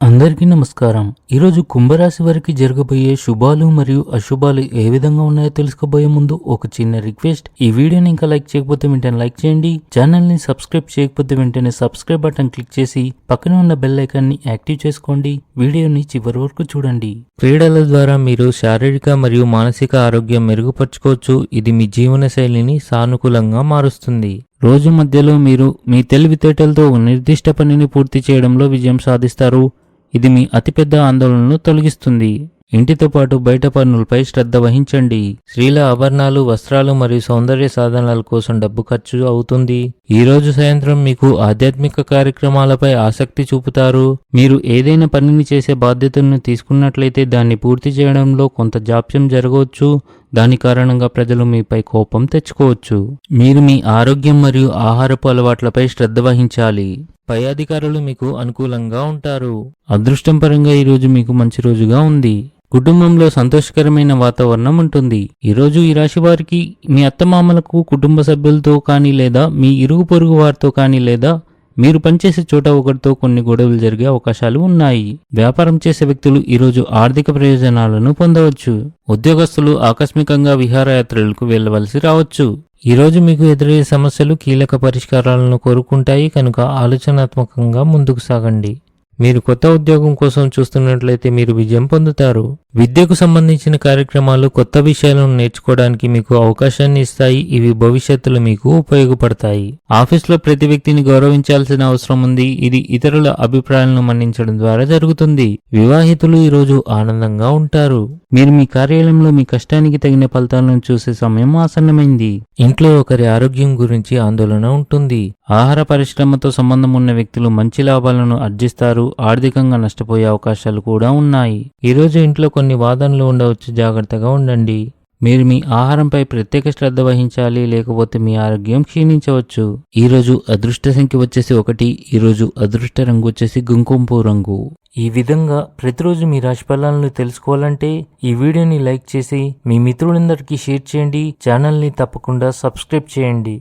అందరికీ నమస్కారం. ఈరోజు కుంభరాశి వారికి జరగబోయే శుభాలు మరియు అశుభాలు ఏ విధంగా ఉన్నాయో తెలుసుకోబోయే ముందు ఒక చిన్న రిక్వెస్ట్. ఈ వీడియోని ఇంకా లైక్ చేయకపోతే వెంటనే లైక్ చేయండి. ఛానల్ని సబ్స్క్రైబ్ చేయకపోతే వెంటనే సబ్స్క్రైబ్ బటన్ క్లిక్ చేసి పక్కన ఉన్న బెల్ ఐకాన్ని యాక్టివ్ చేసుకోండి. వీడియోని చివరి వరకు చూడండి. క్రీడల ద్వారా మీరు శారీరక మరియు మానసిక ఆరోగ్యం మెరుగుపరచుకోవచ్చు. ఇది మీ జీవన శైలిని సానుకూలంగా మారుస్తుంది. రోజు మధ్యలో మీరు మీ తెలివితేటలతో ఒక నిర్దిష్ట పనిని పూర్తి చేయడంలో విజయం సాధిస్తారు. ఇది మీ అతిపెద్ద ఆందోళనను తొలగిస్తుంది. ఇంటితో పాటు బయట పనులపై శ్రద్ధ వహించండి. స్త్రీల ఆభరణాలు వస్త్రాలు మరియు సౌందర్య సాధనాల కోసం డబ్బు ఖర్చు అవుతుంది. ఈ రోజు సాయంత్రం మీకు ఆధ్యాత్మిక కార్యక్రమాలపై ఆసక్తి చూపుతారు. మీరు ఏదైనా పనిని చేసే బాధ్యతను తీసుకున్నట్లయితే దాన్ని పూర్తి చేయడంలో కొంత జాప్యం జరగవచ్చు. దాని కారణంగా ప్రజలు మీపై కోపం తెచ్చుకోవచ్చు. మీరు మీ ఆరోగ్యం మరియు ఆహారపు అలవాట్లపై శ్రద్ధ వహించాలి. పై అధికారులు మీకు అనుకూలంగా ఉంటారు. అదృష్టం పరంగా ఈరోజు మీకు మంచి రోజుగా ఉంది. కుటుంబంలో సంతోషకరమైన వాతావరణం ఉంటుంది. ఈరోజు ఈ రాశి వారికి మీ అత్తమామలకు కుటుంబ సభ్యులతో కానీ లేదా మీ ఇరుగు పొరుగు వారితో కానీ లేదా మీరు పనిచేసే చోట ఒకరితో కొన్ని గొడవలు జరిగే అవకాశాలు ఉన్నాయి. వ్యాపారం చేసే వ్యక్తులు ఈరోజు ఆర్థిక ప్రయోజనాలను పొందవచ్చు. ఉద్యోగస్తులు ఆకస్మికంగా విహారయాత్రలకు వెళ్ళవలసి రావచ్చు. ఈరోజు మీకు ఎదురయ్యే సమస్యలు కీలక పరిష్కారాలను కోరుకుంటాయి కనుక ఆలోచనాత్మకంగా ముందుకు సాగండి. మీరు కొత్త ఉద్యోగం కోసం చూస్తున్నట్లయితే మీరు విజయం పొందుతారు. విద్యకు సంబంధించిన కార్యక్రమాలు కొత్త విషయాలను నేర్చుకోవడానికి మీకు అవకాశాన్ని ఇస్తాయి. ఇవి భవిష్యత్తులో మీకు ఉపయోగపడతాయి. ఆఫీస్లో ప్రతి వ్యక్తిని గౌరవించాల్సిన అవసరం ఉంది. ఇది ఇతరుల అభిప్రాయాలను మన్నించడం ద్వారా జరుగుతుంది. వివాహితులు ఈరోజు ఆనందంగా ఉంటారు. మీరు మీ కార్యాలయంలో మీ కష్టానికి తగిన ఫలితాలను చూసే సమయం ఆసన్నమైంది. ఇంట్లో ఒకరి ఆరోగ్యం గురించి ఆందోళన ఉంటుంది. ఆహార పరిశ్రమతో సంబంధం ఉన్న వ్యక్తులు మంచి లాభాలను ఆర్జిస్తారు. ఆర్థికంగా నష్టపోయే అవకాశాలు కూడా ఉన్నాయి. ఈ రోజు ఇంట్లో కొన్ని కొన్ని వాదనలు ఉండవచ్చు. జాగ్రత్తగా ఉండండి. మీరు మీ ఆహారంపై ప్రత్యేక శ్రద్ధ వహించాలి లేకపోతే మీ ఆరోగ్యం క్షీణించవచ్చు. ఈరోజు అదృష్ట సంఖ్య వచ్చేసి ఒకటి ఈరోజు అదృష్ట రంగు వచ్చేసి గుంకుంపు రంగు. ఈ విధంగా ప్రతిరోజు మీ రాశి ఫలాలను తెలుసుకోవాలంటే ఈ వీడియోని లైక్ చేసి మీ మిత్రులందరికీ షేర్ చేయండి. ఛానల్ని తప్పకుండా సబ్స్క్రైబ్ చేయండి.